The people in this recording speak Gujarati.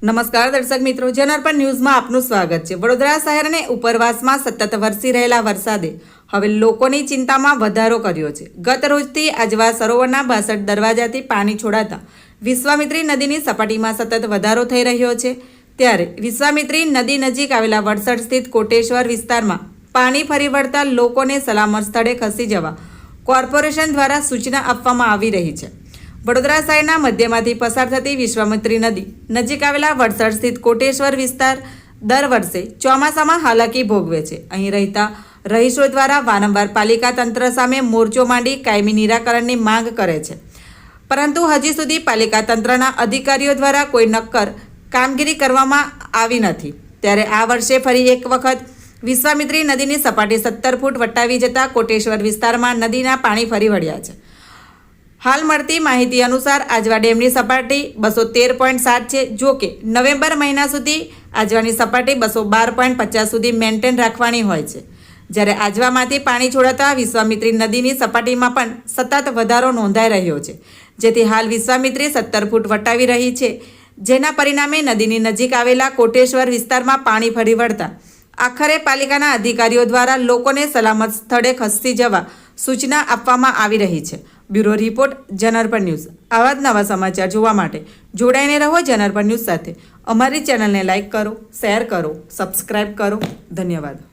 નમસ્કાર દર્શક મિત્રો, જનરપણ ન્યૂઝમાં આપનું સ્વાગત છે. વડોદરા શહેરને ઉપરવાસમાં સતત વરસી રહેલા વરસાદે હવે લોકોની ચિંતામાં વધારો કર્યો છે. ગત રોજથી આજવા સરોવરના બાસઠ દરવાજાથી પાણી છોડાતા વિશ્વામિત્રી નદીની સપાટીમાં સતત વધારો થઈ રહ્યો છે. ત્યારે વિશ્વામિત્રી નદી નજીક આવેલા વડસર સ્થિત કોટેશ્વર વિસ્તારમાં પાણી ફરી વળતા લોકોને સલામત સ્થળે ખસી જવા કોર્પોરેશન દ્વારા સૂચના આપવામાં આવી રહી છે. વડોદરા શહેરના મધ્યમાંથી પસાર થતી વિશ્વામિત્રી નદી. નજીક આવેલા વડસર સ્થિત કોટેશ્વર વિસ્તાર દર વર્ષે ચોમાસામાં હાલાકી ભોગવે છે. અહીં રહેતા રહીશો દ્વારા વારંવાર પાલિકા તંત્ર સામે મોરચો માંડી કાયમી નિરાકરણની માંગ કરે છે. પરંતુ હજી સુધી પાલિકા તંત્રના અધિકારીઓ દ્વારા કોઈ નક્કર કામગીરી કરવામાં આવી નથી. ત્યારે આ વર્ષે ફરી એક વખત વિશ્વામિત્રી નદીની સપાટી સત્તર ફૂટ વટાવી જતા કોટેશ્વર વિસ્તારમાં નદીના પાણી ફરી વળ્યા છે. હાલ મળતી માહિતી અનુસાર આજવા ડેમની સપાટી બસો તેર પોઈન્ટ સાત છે. જો કે નવેમ્બર મહિના સુધી આજવાની સપાટી બસો બાર પોઈન્ટ પચાસ સુધી મેન્ટેન રાખવાની હોય છે. જ્યારે આજવામાંથી પાણી છોડાતા વિશ્વામિત્રી નદીની સપાટીમાં પણ સતત વધારો નોંધાઈ રહ્યો છે. જેથી હાલ વિશ્વામિત્રી સત્તર ફૂટ વટાવી રહી છે. જેના પરિણામે નદીની નજીક આવેલા કોટેશ્વર વિસ્તારમાં પાણી ફરી વળતા આખરે પાલિકાના અધિકારીઓ દ્વારા લોકોને સલામત સ્થળે ખસી જવા સૂચના આપવામાં આવી રહી છે. બ્યુરો રિપોર્ટ જનરપર ન્યૂઝ. આવા જ નવા સમાચાર જોવા માટે જોડાઈને રહો જનરપર ન્યૂઝ સાથે. અમારી ચેનલને લાઇક કરો, શેર કરો, સબસ્ક્રાઇબ કરો. ધન્યવાદ.